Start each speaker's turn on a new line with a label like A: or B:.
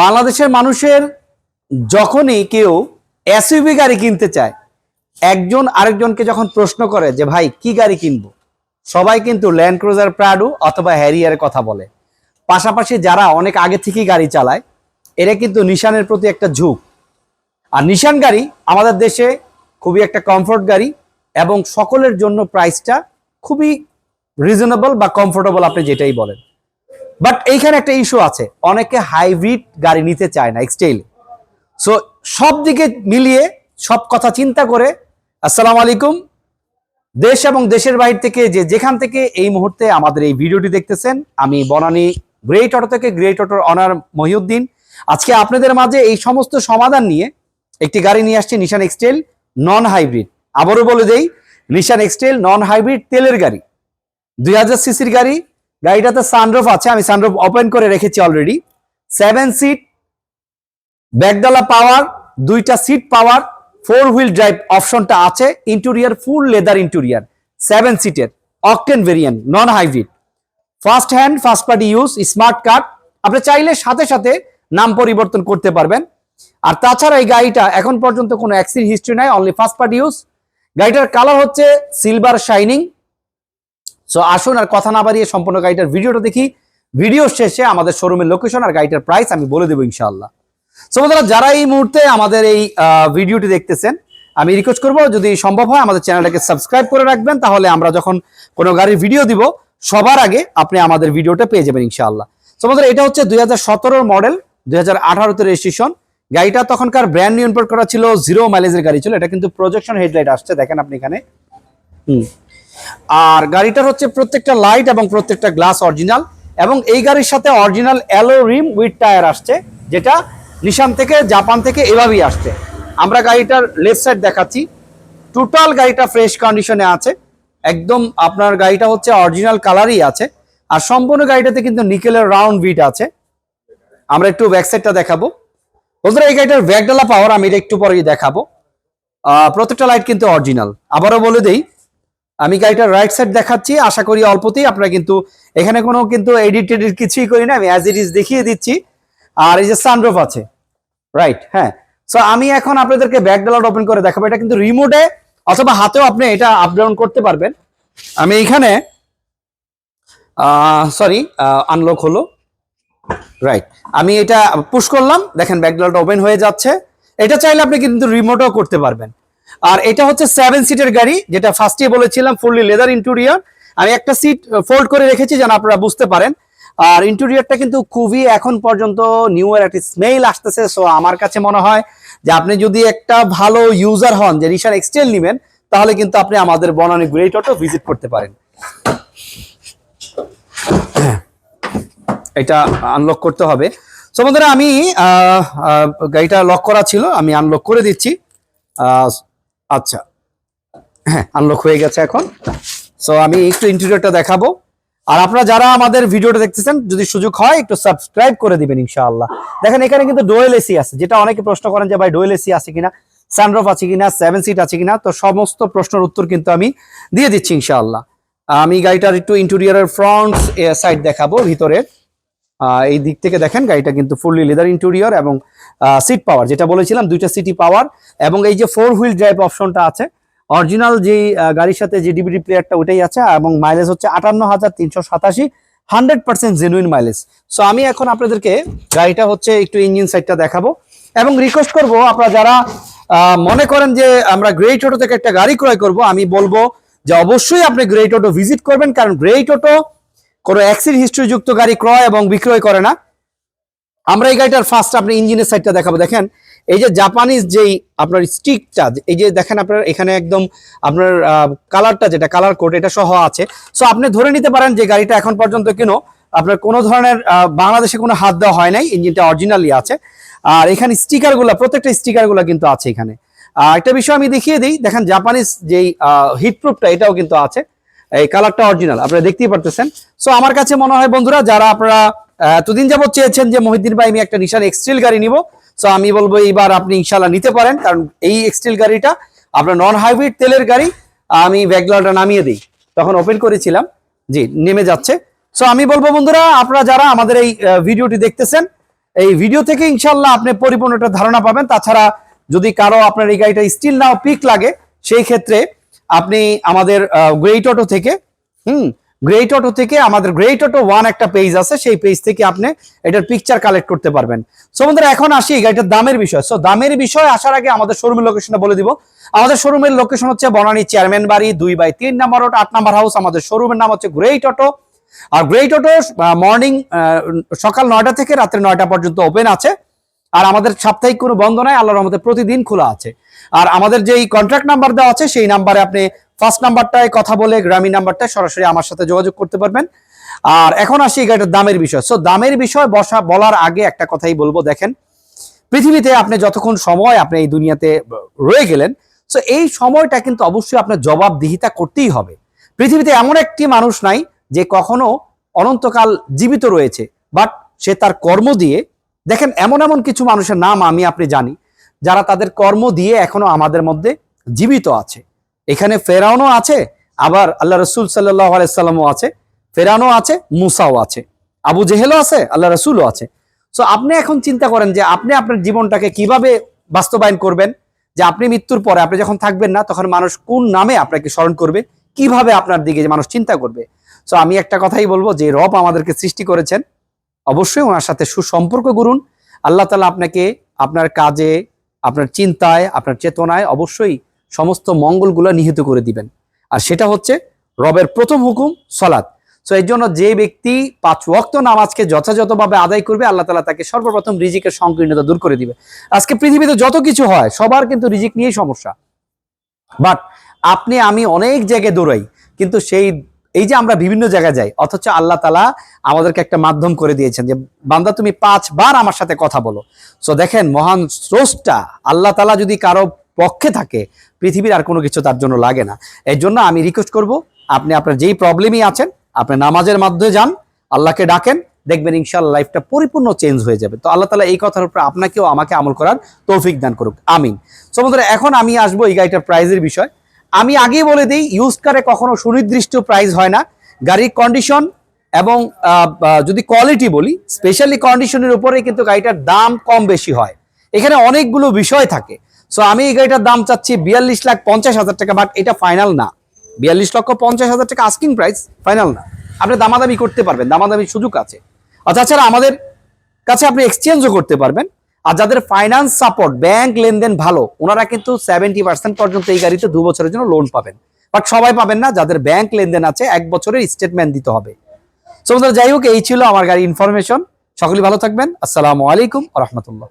A: বাংলাদেশের মানুষের যখনই কেউ এসইউভি গাড়ি কিনতে চায়, একজন আরেকজনকে যখন প্রশ্ন করে যে, ভাই, কি গাড়ি কিনবো? সবাই কিন্তু ল্যান্ড ক্রুজার প্রাডো অথবা হ্যারিয়ারের কথা বলে। পাশাপাশি যারা অনেক আগে থেকেই গাড়ি চালায়, এরা কিন্তু নিশানের প্রতি একটা ঝুঁক। আর নিশান গাড়ি আমাদের দেশে খুবই একটা কমফোর্ট গাড়ি এবং সকলের জন্য প্রাইসটা খুবই রিজনেবল বা কমফোর্টেবল আপনি যেটাই বলেন। বাট এইখানে একটা ইস্যু আছে। অনেকে হাইব্রিড গাড়ি নিতে চায় না এক্সটেইলে সো সব দিকে মিলিয়ে, সব কথা চিন্তা করে, আসসালামু আলাইকুম। দেশ এবং দেশের বাইরে থেকে যে যেখান থেকে এই মুহূর্তে আমাদের এই ভিডিওটি দেখতেছেন, আমি বনানী গ্রেট অটো থেকে গ্রেট অটোর অনার মহিউদ্দিন। আজকে আপনাদের মাঝে এই সমস্ত সমাধান নিয়ে একটি গাড়ি নিয়ে আসছে নিশান এক্সটেল নন হাইব্রিড আবারও বলে দেই নিশান এক্সটেল নন হাইব্রিড তেলের গাড়ি। দুই হাজার সিসির গাড়ি গাড়িটাতে সানরুফ আছে, আমি সানরুফ ওপেন করে রেখেছি অলরেডি সেভেন সিট ব্যাকডালা পাওয়ার দুইটা seat power four wheel drive অপশনটা আছে interior full leather interior seven সিটের octane variant non hybrid first hand first party use smart card আপনি চাইলে সাথে সাথে নাম পরিবর্তন করতে পারবেন। আর তাছাড়া এই গাড়িটা এখন পর্যন্ত কোনো অ্যাক্সিড হিস্ট্রি নাই অনলি ফার্স্ট পার্টি ইউজ গাড়িটার কালার হচ্ছে সিলভার শাইনিং সো আসুন আর কথা না বাড়িয়ে সম্পূর্ণ গাড়িটার ভিডিওটা দেখি। ভিডিও শেষে আমাদের শোরুমের লোকেশন আর গাড়িটার প্রাইস আমি বলে দেবো ইনশাআল্লাহ। সো বন্ধুরা, যারা এই মুহূর্তে আমাদের এই ভিডিওটি দেখতেছেন, আমি রিকোয়েস্ট করব, যদি সম্ভব হয় আমাদের চ্যানেলটাকে সাবস্ক্রাইব করে রাখবেন, তাহলে আমরা যখন কোনো গাড়ির ভিডিও দিব, সবার আগে আপনি আমাদের ভিডিওটা পেয়ে যাবেন ইনশাআল্লাহ। সো বন্ধুরা, এটা হচ্ছে দুই হাজার মডেল দুই হাজার রেজিস্ট্রেশন গাড়িটা তখনকার ব্র্যান্ড নিউ ইম্পোর্ট করা ছিল জিরো মাইলেজের গাড়ি ছিল, এটা কিন্তু প্রজেকশন হেডলাইট আসছে, দেখেন আপনি এখানে। হুম। আর গাড়িটার হচ্ছে প্রত্যেকটা লাইট এবং প্রত্যেকটা গ্লাস অরিজিনাল এবং এই গাড়ির সাথে original alloy rim with tyre আসছে, যেটা নিশান থেকে জাপান থেকে এভাবেই আসছে। আমরা গাড়িটার লেফট সাইড দেখাচ্ছি। টোটাল গাড়িটা ফ্রেশ কন্ডিশনে আছে। একদম আপনার গাড়িটা হচ্ছে অরিজিনাল কালারই আছে। আর সম্পূর্ণ গাড়িটাতে কিন্তু নিকেলের রাউন্ড বিট আছে। আমরা একটু ব্যাক সাইডটা দেখাবো। বন্ধুরা, এই গাড়িটার ব্যাকডালা পাওয়ার আমি এটা একটু পরেই দেখাবো। প্রত্যেকটা লাইট কিন্তু অরিজিনাল আবারও বলে দেই আমি গাড়িটার রাইট সাইড দেখাচ্ছি, আশা করি অল্পতেই আপনারা কিন্তু এখানে কোনো কিন্তু এডিট টেডিট কিছুই করি না, আমি অ্যাজ ইট ইজ দেখিয়ে দিচ্ছি। আর এই যে সানরুফ আছে রাইট হ্যাঁ। সো আমি এখন আপনাদেরকে ব্যাক ডালার ওপেন করে দেখাবো। এটা কিন্তু রিমোটে অথবা হাতেও আপনি এটা আপ ডাউন করতে পারবেন। আমি এইখানে সরি আনলক হলো। রাইট আমি এটা পুশ করলাম, দেখেন ব্যাক ডালাটা ওপেন হয়ে যাচ্ছে। এটা চাইলে আপনি কিন্তু রিমোটও করতে পারবেন। আর এটা হচ্ছে সেভেন সিটের গাড়ি, যেটা ফার্স্টে বলেছিলাম ফুললি লেদার ইন্টেরিয়র আমি একটা সিট ফোল্ড করে রেখেছি যেন আপনারা বুঝতে পারেন। আর ইন্টেরিয়রটা কিন্তু খুবই এখন পর্যন্ত নিউ এর একটি স্মেল আসতেছে সো আমার কাছে মনে হয় যে আপনি যদি একটা ভালো ইউজার হন, যে রিশান এক্সটেল নেবেন, তাহলে কিন্তু আপনি আমাদের বনানী গ্রেট অটো ভিজিট করতে পারেন। এটা আনলক করতে হবে। সো বন্ধুরা, আমি গাড়িটা লক করা ছিল, আমি আনলক করে দিচ্ছি। আচ্ছা। হ্যাঁ আনলক হয়ে গেছে এখন। সো আমি একটু ইন্টেরিয়রটা দেখাবো। আর আপনারা যারা আমাদের ভিডিওটা দেখতেছেন যদি সুযোগ হয় একটু সাবস্ক্রাইব করে দিবেন ইনশাআল্লাহ। দেখেন এখানে কিন্তু ডোয়েল এসি আছে যেটা অনেকে প্রশ্ন করেন যে ভাই ডোয়েল এসি আছে কিনা? সানরফ আছে কিনা? সেভেন সিট আছে কিনা? তো সমস্ত প্রশ্নের উত্তর কিন্তু আমি দিয়ে দিচ্ছি ইনশাআল্লাহ। আমি গাড়িটার একটু ইন্টেরিয়রের ফ্রন্ট সাইড দেখাবো ভিতরের। আহ, এই দিক থেকে দেখেন গাড়িটা কিন্তু ফুললি লেদার ইন্টেরিয়র এবং সিট পাওয়ার যেটা বলেছিলাম, দুইটা সিটি পাওয়ার এবং এই যে ফোর হুইল ড্রাইভ অপশনটা আছে অরিজিনাল যে গাড়ির সাথে যে ডিভিডি প্লেয়ারটা ওটাই আছে এবং মাইলেজ হচ্ছে আটান্ন হাজার তিনশো সাতাশি hundred percent genuine mileage so আমি এখন আপনাদেরকে গাড়িটা হচ্ছে একটু ইঞ্জিন সাইডটা দেখাবো এবং রিকোয়েস্ট করব আপনারা যারা মনে করেন যে আমরা গ্রেট অটো থেকে একটা গাড়ি ক্রয় করব, আমি বলব যে অবশ্যই আপনি গ্রেট অটো ভিজিট করবেন, কারণ গ্রেট অটো কোনো অ্যাক্সিড হিস্ট্রি যুক্ত গাড়ি ক্রয় এবং বিক্রয় করে না। আমরা এই গাড়িটার ফার্স্ট আপনি ইঞ্জিনের সাইডটা দেখাবো। দেখেন, এই যে জাপানিজ যেই আপনার স্টিকটা এই যে দেখেন আপনার এখানে একদম আপনার কালারটা যেটা কালার কোড এটা সহ আছে। সো আপনি ধরে নিতে পারেন যে গাড়িটা এখন পর্যন্ত কেন, আপনার কোনো ধরনের বাংলাদেশে কোনো হাত দেওয়া হয় নাই, ইঞ্জিনটা অরিজিনালি আছে। আর এখানে স্টিকারগুলো প্রত্যেকটা স্টিকারগুলো কিন্তু আছে এখানে। একটা বিষয় আমি দেখিয়ে দিই, দেখেন জাপানিজ যেই হিটপ্রুফটা এটাও কিন্তু আছে। এই কালারটা অরিজিনাল আপনারা দেখতেই পারতেছেন। সো আমার কাছে মনে হয় বন্ধুরা, যারা আপনারা এতদিন যাবত চেয়েছেন যে মহিদ্দিন ভাই, আমি একটা নিশান এক্সট্রিল গাড়ি নিব। সো আমি বলব এইবার আপনি ইনশাল্লাহ নিতে পারেন, কারণ এই এক্সট্রিল গাড়িটা আপনার নন হাইব্রিড তেলের গাড়ি, আমি ব্যাকগ্রাউন্ডটা নামিয়ে দিই। তখন ওপেন করেছিলাম, জি, নেমে যাচ্ছে। সো আমি বলব বন্ধুরা, আপনারা যারা আমাদের এই ভিডিওটি দেখতেছেন, এই ভিডিও থেকে ইনশাল্লাহ আপনি পরিপূর্ণ একটা ধারণা পাবেন। তাছাড়া যদি কারও আপনার এই গাড়িটা স্টিল নাও পিক লাগে, সেই ক্ষেত্রে আপনি আমাদের গ্রেট অটো থেকে, হুম গ্রেট অটো থেকে আমাদের গ্রেট অটো ওয়ান একটা পেজ আছে, সেই পেজ থেকে আপনি এটার পিকচার কালেক্ট করতে পারবেন। সো বন্ধুরা, এখন আসি গাড়িটার দামের বিষয়। সো দামের বিষয় আসার আগে আমাদের শোরুমের লোকেশনটা বলে দিব। আমাদের শোরুমের লোকেশন হচ্ছে বনানী চেয়ারম্যান বাড়ি, দুই বাই তিন নাম্বার রোড আট নাম্বার হাউস আমাদের শোরুমের নাম হচ্ছে গ্রেট অটো আর গ্রেট অটো মর্নিং সকাল নয়টা থেকে রাত্রে নয়টা পর্যন্ত ওপেন আছে। আর আমাদের সাপ্তাহিক কোনো বন্ধ নাই, আল্লাহর রহমতে প্রতিদিন খোলা আছে। আর আমাদের যেই কন্ট্রাক্ট নাম্বার দেওয়া আছে, সেই নাম্বারে আপনি ফার্স্ট নাম্বারটায় কথা বলে গ্রামীণ নাম্বারটায় সরাসরি আমার সাথে যোগাযোগ করতে পারবেন। আর এখন আসি গাড়িটার দামের বিষয়। সো দামের বিষয় বসা বলার আগে একটা কথাই বলব, দেখেন। পৃথিবীতে আপনি যতক্ষণ সময় আপনি এই দুনিয়াতে রয়ে গেলেন সো এই সময়টা কিন্তু অবশ্যই আপনার জবাবদিহিতা করতেই হবে। পৃথিবীতে এমন একটি মানুষ নাই যে কখনো অনন্তকাল জীবিত রয়েছে বাট সে তার কর্ম দিয়ে, দেখেন, এমন এমন কিছু মানুষের নাম আমি আপনি জানি, যারা তাদের কর্ম দিয়ে এখনও আমাদের মধ্যে জীবিত আছে। এখানে ফেরাউনও আছে, আবার আল্লাহ রসুল সাল্লাহ আলাইসাল্লামও আছে, ফেরাউনও আছে, মুসাও আছে, আবু জেহেলও আছে, আল্লাহ রসুলও আছে। সো আপনি এখন চিন্তা করেন যে আপনি আপনার জীবনটাকে কীভাবে বাস্তবায়ন করবেন, যে আপনি মৃত্যুর পরে আপনি যখন থাকবেন না, তখন মানুষ কোন নামে আপনাকে স্মরণ করবে, কীভাবে আপনার দিকে মানুষ চিন্তা করবে। সো আমি একটা কথাই বলব যে রব আমাদেরকে সৃষ্টি করেছেন, অবশ্যই ওনার সাথে সুসম্পর্ক করুন আল্লাহ তালা আপনাকে আপনার কাজে, আপনার চিন্তায়, আপনার চেতনায় অবশ্যই সমস্ত মঙ্গলগুলো নিহিত করে দিবেন। আর সেটা হচ্ছে রবের প্রথম হুকুম, সলাৎ। সো এর জন্য যে ব্যক্তি পাঁচ ওয়াক্ত নামাজকে যথাযথভাবে আদায় করবে, আল্লাহ তালা তাকে সর্বপ্রথম রিজিকের সংকীর্ণতা দূর করে দিবে। আজকে পৃথিবীতে যত কিছু হয়, সবার কিন্তু রিজিক নিয়েই সমস্যা। বাট আপনি, আমি অনেক জায়গায় দৌড়াই, কিন্তু সেই, এই যে আমরা বিভিন্ন জায়গায় যাই, অথচ আল্লাহ তালা আমাদেরকে একটা মাধ্যম করে দিয়েছেন যে, বান্দা, তুমি পাঁচবার আমার সাথে কথা বলো। সো দেখেন, মহান স্রষ্টা, আল্লাহ তালা যদি কারও পক্ষে থাকে, পৃথিবীর আর কোনো কিছু তার জন্য লাগে না। এর জন্য আমি রিকোয়েস্ট করব, আপনি আপনার যেই প্রবলেমই আছেন, আপনি নামাজের মাধ্যমে যান, আল্লাহকে ডাকেন, দেখবেন ইনশাল্লাহ লাইফটা পরিপূর্ণ চেঞ্জ হয়ে যাবে। তো আল্লাহ তালা এই কথার উপর আপনাকেও আমাকে আমল করার তৌফিক দান করুক। আমিন। সো এখন আমি আসব এই গাড়িটার প্রাইজের বিষয়। আমি আগেই বলে দিই ইউজ কারে কখনো সুনির্দিষ্ট প্রাইস হয় না। গাড়ির কন্ডিশন এবং যদি কোয়ালিটি বলি স্পেশালি কন্ডিশনের উপরে কিন্তু গাড়িটার দাম কম বেশি হয়। এখানে অনেকগুলো বিষয় থাকে। সো আমি এই গাড়িটার দাম চাচ্ছি বিয়াল্লিশ লাখ পঞ্চাশ হাজার টাকা বাট এটা ফাইনাল না। বিয়াল্লিশ লক্ষ পঞ্চাশ হাজার টাকা আস্কিং প্রাইস ফাইনাল না। আপনি দামাদামি করতে পারবেন দামাদামি সুযোগ আছে। আর তাছাড়া আমাদের কাছে আপনি এক্সচেঞ্জও করতে পারবেন। আর যাদের ফাইন্যান্স সাপোর্ট ব্যাংক লেনদেন ভালো, ওনারা কিন্তু সেভেন্টি পার্সেন্ট পর্যন্ত এই গাড়িতে দু বছরের জন্য লোন পাবেন। বাট সবাই পাবেন না, যাদের ব্যাংক লেনদেন আছে, এক বছরের স্টেটমেন্ট দিতে হবে। সো যাই হোক, এই ছিল আমার গাড়ি ইনফরমেশন সকলেই ভালো থাকবেন। আসসালামু আলাইকুম রহমতুল্লাহ।